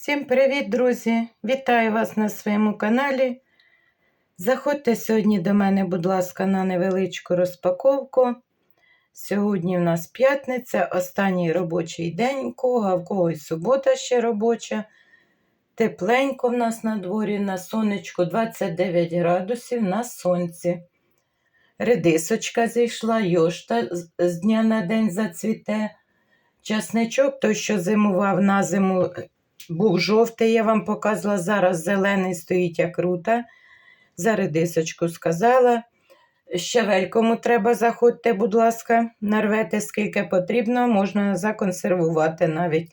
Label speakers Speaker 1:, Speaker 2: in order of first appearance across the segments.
Speaker 1: Всім привіт, друзі! Вітаю вас на своєму каналі. Заходьте сьогодні до мене, будь ласка, на невеличку розпаковку. Сьогодні в нас п'ятниця, останній робочий день, кого, а в когось субота ще робоча. Тепленько в нас на дворі, на сонечку 29 градусів на сонці. Редисочка зійшла, йошта з дня на день зацвіте. Часничок, той, що зимував на зиму, був жовтий, я вам показувала. Зараз зелений стоїть як рута. За редисочку сказала. Щавель, кому треба, заходьте, будь ласка, нарвете скільки потрібно, можна законсервувати навіть.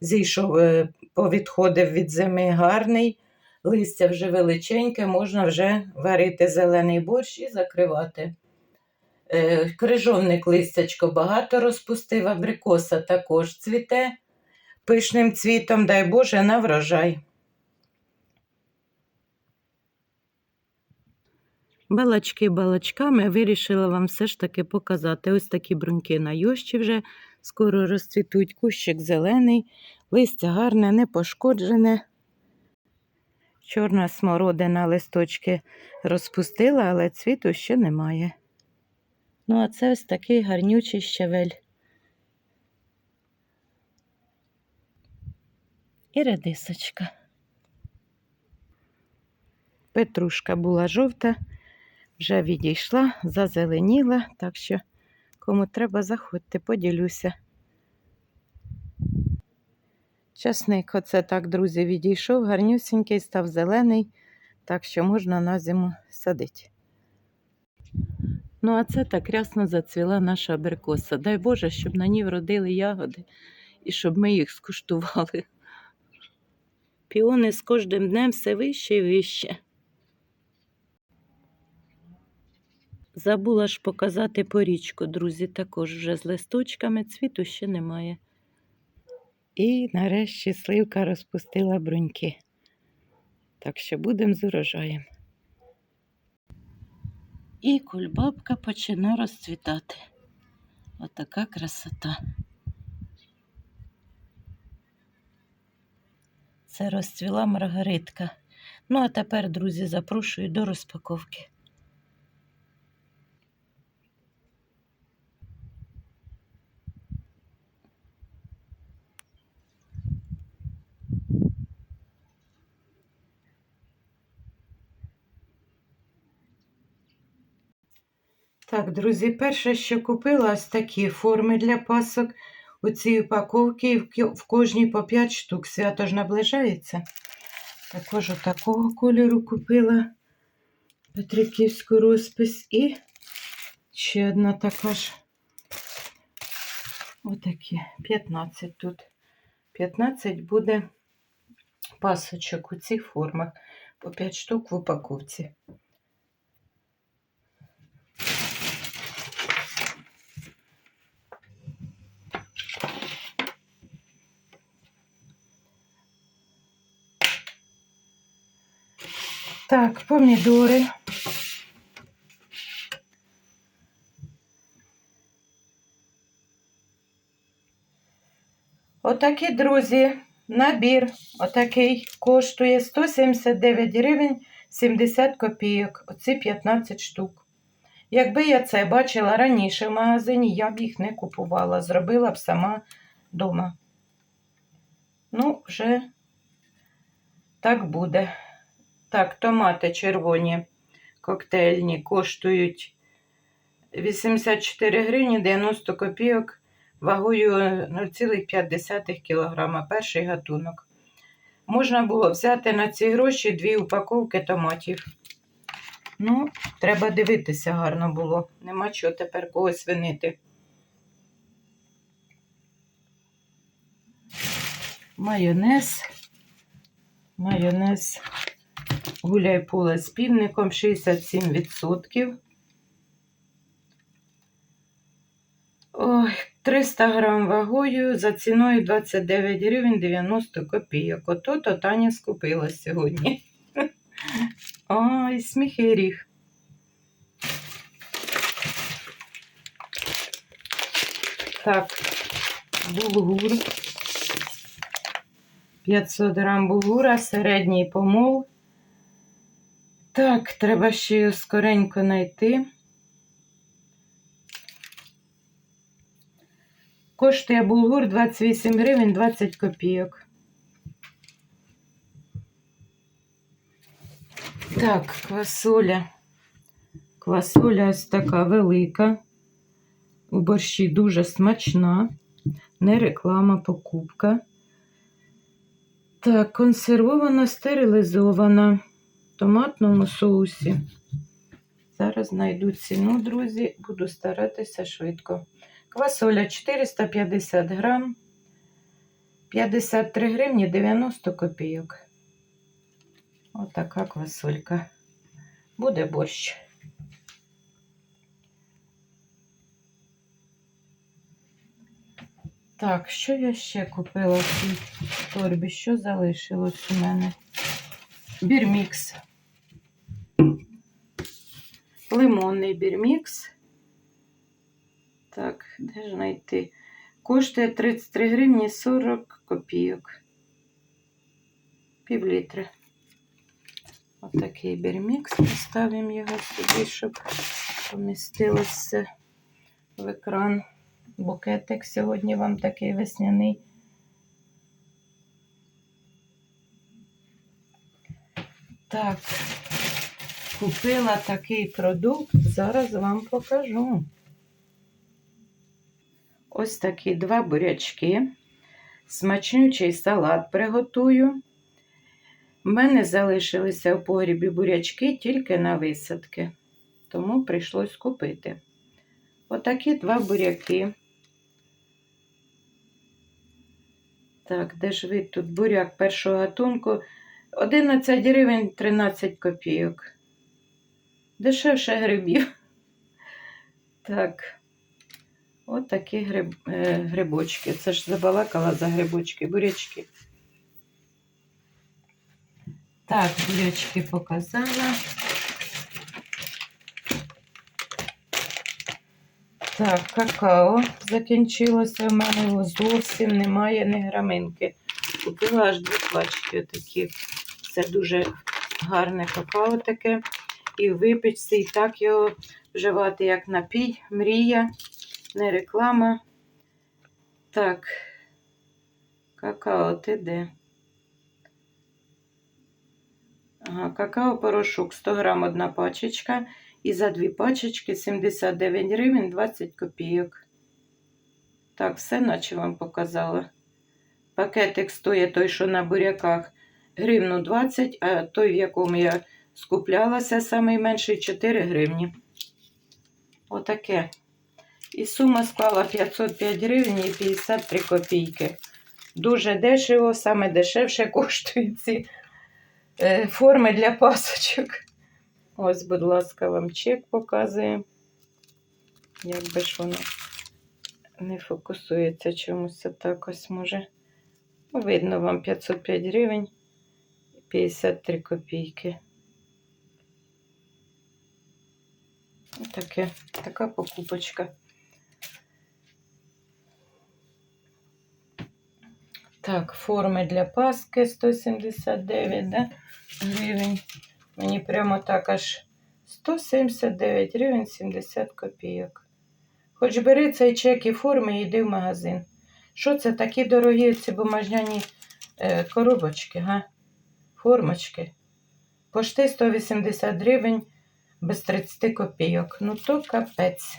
Speaker 1: Зійшов, е, повідходив від зими гарний, листя вже величеньке, можна вже варити зелений борщ і закривати. Е, Крижовник листячко багато розпустив, абрикоса також цвіте пишним цвітом, дай Боже, на врожай. Балачки балачками вирішила вам все ж таки показати. Ось такі бруньки на йощі вже скоро розцвітуть. Кущик зелений, листя гарне, не пошкоджене. Чорна смородина листочки розпустила, але цвіту ще немає. Ну, а це ось такий гарнючий щавель. І редисочка. Петрушка була жовта, вже відійшла, зазеленіла, так що кому треба, заходьте, поділюся. Часник, оце так, друзі, відійшов, гарнюсінький, став зелений, так що можна на зиму садити. Ну, а це так рясно зацвіла наша абрикоса. Дай Боже, щоб на ній вродили ягоди і щоб ми їх скуштували. Піони з кожним днем все вище і вище. Забула ж показати порічку, друзі, також вже з листочками, цвіту ще немає. І нарешті сливка розпустила бруньки. Так що будемо з урожаєм. І кульбабка почне розцвітати. Отака красота. Це розцвіла маргаритка. Ну, а тепер, друзі, запрошую до розпаковки. Так, друзі, перше, що купила, ось такі форми для пасок. У цій упаковці і в кожній по 5 штук. Свято ж наближається. Також такого кольору купила Петриківську розпис. І ще одна така ж. Отакі. 15 тут. 15 буде пасочок у цих формах. По 5 штук в упаковці. Так, помідори. Отакий, друзі, набір. Отакий коштує 179 гривень 70 копійок. Оці 15 штук. Якби я це бачила раніше в магазині, я б їх не купувала. Зробила б сама вдома. Ну, вже так буде. Так, томати червоні коктейльні коштують 84 гривні 90 копійок вагою 0,5 кг. Перший гатунок. Можна було взяти на ці гроші дві упаковки томатів. Ну, треба дивитися, гарно було. Нема чого тепер когось винити. Майонез. Майонез гуляй поле з півником 67%. Ой, 300 грам вагою за ціною 29 гривень 90 копійок. Ото то Таня скупила сьогодні. Ой, сміхиріг. Так, булгур 500 грам булгура, середній помол. Так, треба ще його скоренько знайти. Коштує булгур 28 гривень 20 копійок. Так, квасоля. Квасоля ось така велика. У борщі дуже смачна. Не реклама, покупка. Так, консервована, стерилізована томатному соусі. Зараз знайду ціну, друзі, буду старатися швидко. Квасоля 450 грам, 53 гривні 90 копійок. Отака квасолька. Буде борщ. Так, що я ще купила в цій торбі? Що залишилось у мене? Бірмікс. Лимонний бірмікс. Так, де ж знайти? Коштує 33 гривні 40 копійок. Пів літри. Отакий бірмікс. Поставимо його сюди, щоб помістилося в екран. Букетик сьогодні вам такий весняний. Так, купила такий продукт, зараз вам покажу. Ось такі два бурячки. Смачнючий салат приготую. У мене залишилися в погрібі бурячки тільки на висадки, тому прийшлось купити. Отакі два буряки. Так, де ж ви тут буряк першого гатунку? 11 гривень 13 копійок. Дешевше грибів. Так, от такі гриб, е, грибочки. Це ж забалакала за грибочки, бурячки. Так, бурячки показала. Так, какао закінчилося в мене його зовсім немає ні граминки. Купила аж дві пачки такі. Це дуже гарне какао таке. І в випічці, і так його вживати як напій, мрія, не реклама. Так, какао, ти? Ага, какао порошок 100 грам одна пачечка. І за дві пачечки 79 гривень 20 копійок. Так, все наче вам показала. Пакетик стоїть той, що на буряках, гривну 20, а той, в якому я скуплялася, самий менший 4 гривні. Отаке. І сума склала 505 гривень і 53 копійки. Дуже дешево, саме дешевше коштують ці е, форми для пасочок. Ось, будь ласка, вам чек показує. Як би ж воно не фокусується чомусь так ось може. Видно вам 505 гривень 53 копійки. Таке, така покупочка. Так, форми для паски 179 да? гривень. Мені прямо так аж 179 гривень 70 копійок. Хоч бери цей чек і форми і йди в магазин. Що це такі дорогі ці бумажняні е, коробочки, га? Формочки. Пошти 180 гривень без 30 копійок. Ну то капець.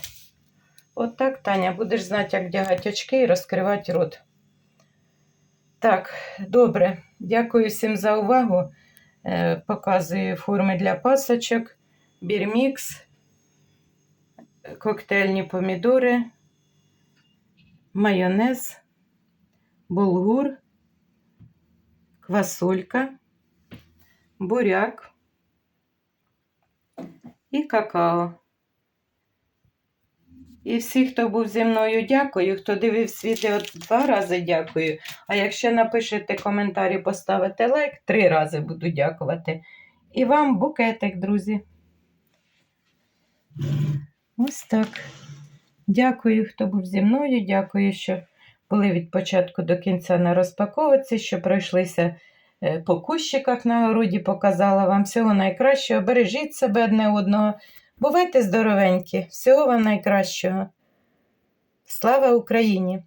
Speaker 1: От Таня, будеш знати, як вдягати очки і розкривати рот. Так, добре. Дякую всім за увагу. Е, Показую форми для пасочок, бірмікс, коктейльні помідори, майонез, булгур, квасолька, буряк і какао. І всі, хто був зі мною, дякую. Хто дивився відео два рази дякую. А якщо напишете коментарі, поставите лайк, три рази буду дякувати. І вам букетик, друзі. Ось так. Дякую, хто був зі мною. Дякую, що були від початку до кінця на розпаковці, що пройшлися по кущиках на городі, показала вам всього найкращого. Бережіть себе одне одного. Бувайте здоровенькі, всього вам найкращого. Слава Україні!